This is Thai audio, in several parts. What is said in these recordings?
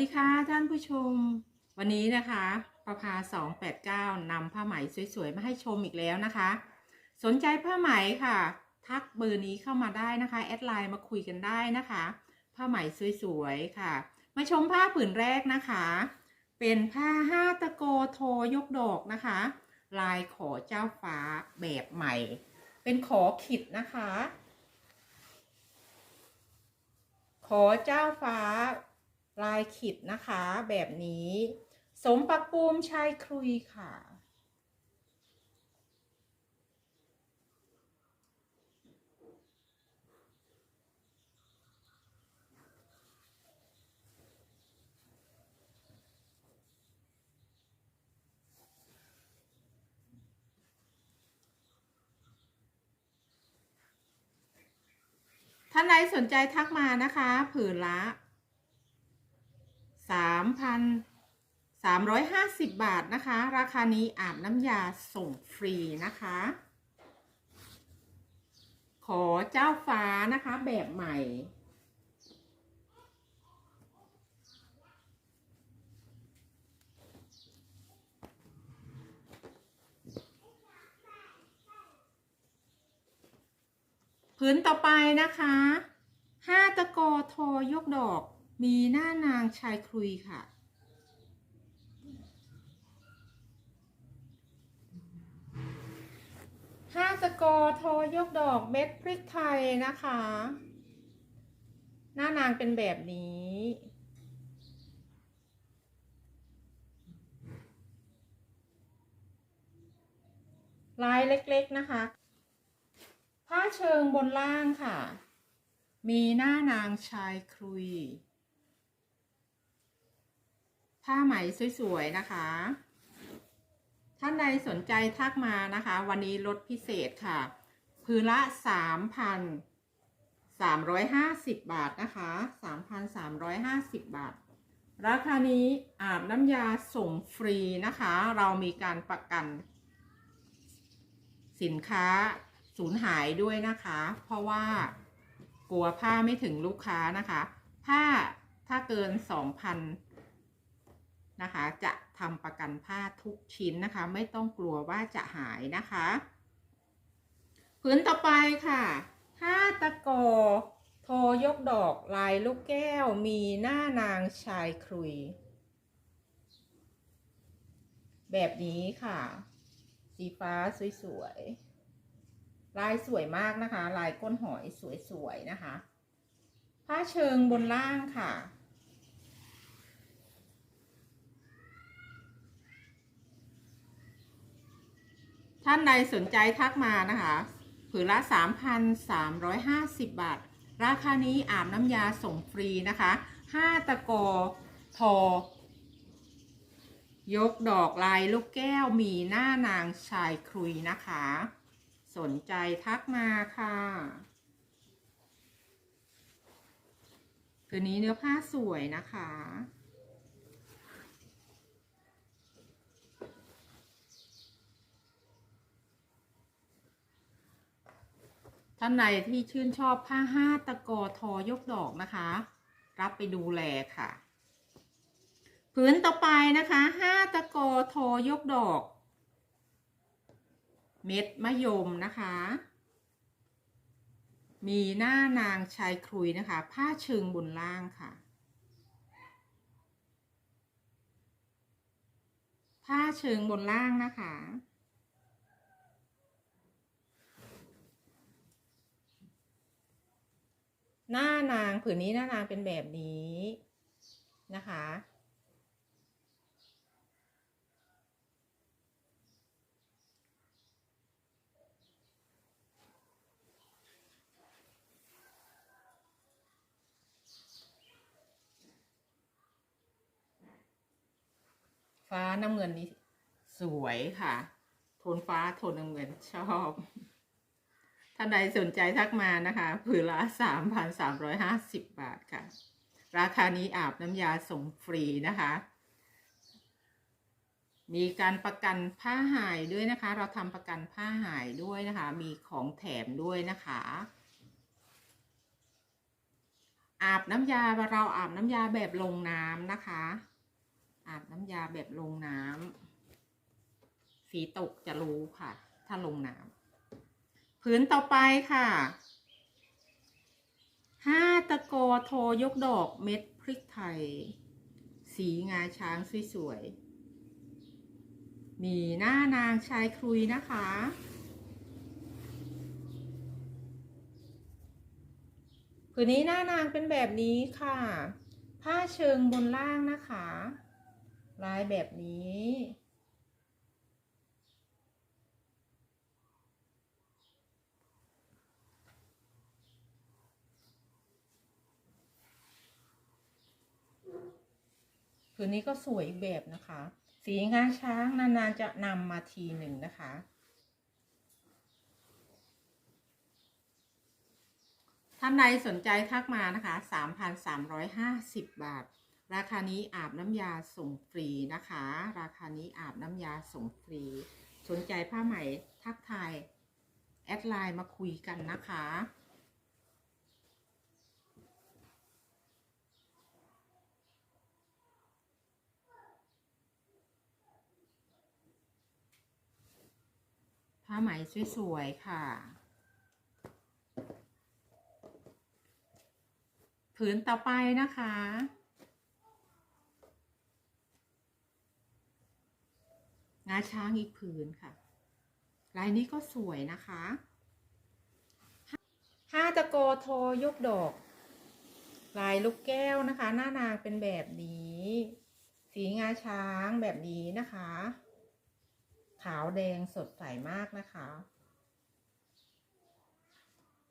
ดีค่ะท่านผู้ชม วันนี้นะคะประภา289นำผ้าไหมสวยๆ มาให้ชมอีกแล้วนะคะ สนใจผ้าไหมค่ะ ทักเบอร์นี้เข้ามาได้นะคะแอดไลน์มาคุยกันได้นะคะ ผ้าไหมสวยๆค่ะ มาชมผ้าผืนแรกนะคะ เป็นผ้าห้าตะโกโทยกดอกนะคะ ลายขอเจ้าฟ้าแบบใหม่ เป็นขอขิดนะคะ ขอเจ้าฟ้า ลายขิดนะคะ แบบนี้ สมปักปูมชายครุยค่ะ ท่านใดสนใจทักมานะคะ ผืนละ สามพันสามร้อยห้าสิบบาทนะคะ ราคานี้อาบน้ำยาส่งฟรีนะคะ ขอเจ้าฟ้านะคะแบบใหม่พื้นต่อไปนะคะ ห้าตะโกโทยกดอก มีหน้านางชายครุยค่ะ ห้าตะโกโทยกดอกเม็ดพริกไทยนะคะ หน้านางเป็นแบบนี้ลายเล็กๆนะคะ ผ้าเชิงบนล่างค่ะ มีหน้านางชายครุย ผ้าไหมสวยๆนะคะ ท่านใดสนใจทักมานะคะ วันนี้ลดพิเศษค่ะ พื้นละสามพันสามร้อยห้าสิบบาทนะคะสามพันสามร้อยห้าสิบบาท ราคานี้อาบน้ำยาส่งฟรีนะคะ เรามีการประกัน สินค้าสูญหายด้วยนะคะ เพราะว่ากลัวผ้าไม่ถึงลูกค้านะคะ ผ้าถ้าเกิน2,000น นะคะ จะทำประกันผ้าทุกชิ้นนะคะ ไม่ต้องกลัวว่าจะหายนะคะผืนต่อไปค่ะห้าตะกอโทยกดอกลายลูกแก้วมีหน้านางชายครุย แบบนี้ค่ะ สีฟ้าสวยๆ ลายสวยมากนะคะ ลายก้นหอยสวยๆนะคะ ผ้าเชิงบนล่างค่ะ ท่านใดสนใจทักมานะคะผืนละ 3,350 บาท ราคานี้อาบน้ำยาส่งฟรีนะคะ 5 ตะกอทอยกดอกลายลูกแก้วมีหน้านางชายครุยนะคะ สนใจทักมาค่ะตัวนี้เนื้อผ้าสวยนะคะ ท่านใดที่ชื่นชอบผ้าห้าตะกอทอยกดอกนะคะ รับไปดูแลค่ะ ผืนต่อไปนะคะห้าตะกอทอยกดอก เม็ดมะยมนะคะ มีหน้านางชายครุยนะคะ ผ้าเชิงบนล่างค่ะ ผ้าเชิงบนล่างนะคะ หน้านางผืนนี้หน้านางเป็นแบบนี้นะคะ ฟ้าน้ำเงินนี้สวยค่ะ โทนฟ้าโทนน้ำเงินชอบ ท่านใดสนใจทักมานะคะผืนละสามพันสามร้อยห้าสิบบาทค่ะ ราคานี้อาบน้ำยาส่งฟรีนะคะ มีการประกันผ้าหายด้วยนะคะ เราทำประกันผ้าหายด้วยนะคะ มีของแถมด้วยนะคะอาบน้ำยาเราอาบน้ำยาแบบลงน้ำนะคะ อาบน้ำยาแบบลงน้ำสีตกจะรู้ค่ะ ถ้าลงน้ำ ผืนต่อไปค่ะห้าตะโกโทยกดอกเม็ดพริกไทย สีงาช้างสวยๆ มีหน้านางชายครุยนะคะ ผืนนี้หน้านางเป็นแบบนี้ค่ะ ผ้าเชิงบนล่างนะคะ ลายแบบนี้ ผืนนี้ก็สวยอีกแบบนะคะ สีงาช้างนานๆจะนำมาทีหนึ่งนะคะ ท่านใดสนใจทักมานะคะ 3,350 บาท ราคานี้อาบน้ำยาส่งฟรีนะคะ ราคานี้อาบน้ำยาส่งฟรี สนใจผ้าไหมทักทายแอดไลน์มาคุยกันนะคะ ผ้าไหมสวยๆค่ะ ผืนต่อไปนะคะงาช้างอีกผืนค่ะ ลายนี้ก็สวยนะคะห้าตะโกโทยกดอก ลายลูกแก้วนะคะ หน้านางเป็นแบบนี้ สีงาช้างแบบนี้นะคะ ขาวแดงสดใสมากนะคะ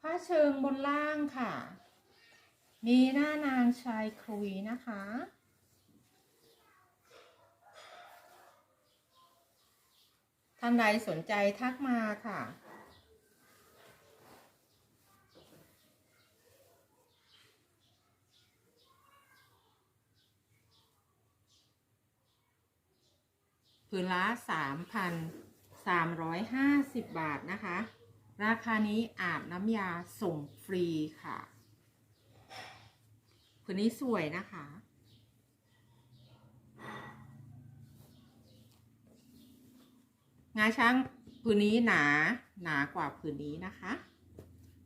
ผ้าเชิงบนล่างค่ะ มีหน้านางชายครุยนะคะ ท่านใดสนใจทักมาค่ะ ผืนละ3,350 บาทนะคะ ราคานี้อาบน้ำยาส่งฟรีค่ะผืนนี้สวยนะคะ งาช้างผืนนี้หนา หนากว่าผืนนี้นะคะ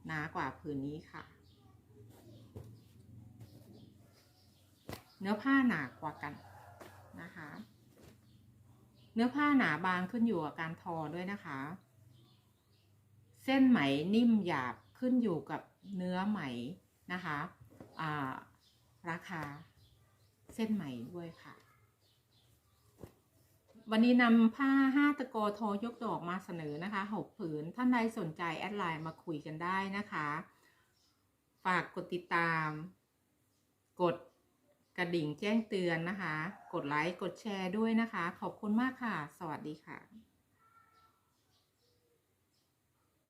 หนากว่าผืนนี้ค่ะ เนื้อผ้าหนากว่ากันนะคะ เนื้อผ้าหนาบางขึ้นอยู่กับการทอด้วยนะคะ เส้นไหมนิ่มหยาบขึ้นอยู่กับเนื้อไหมนะคะาราคาเส้นไหมด้วยค่ะ วันนี้นำผ้าห้าตะโกโทยกดอกมาเสนอนะคะหกผืน ท่านใดสนใจแอดไลน์มาคุยกันได้นะคะ ฝากกดติดตาม กด กระดิ่งแจ้งเตือนนะคะ กดไลค์ กดแชร์ด้วยนะคะ ขอบคุณมากค่ะ สวัสดีค่ะ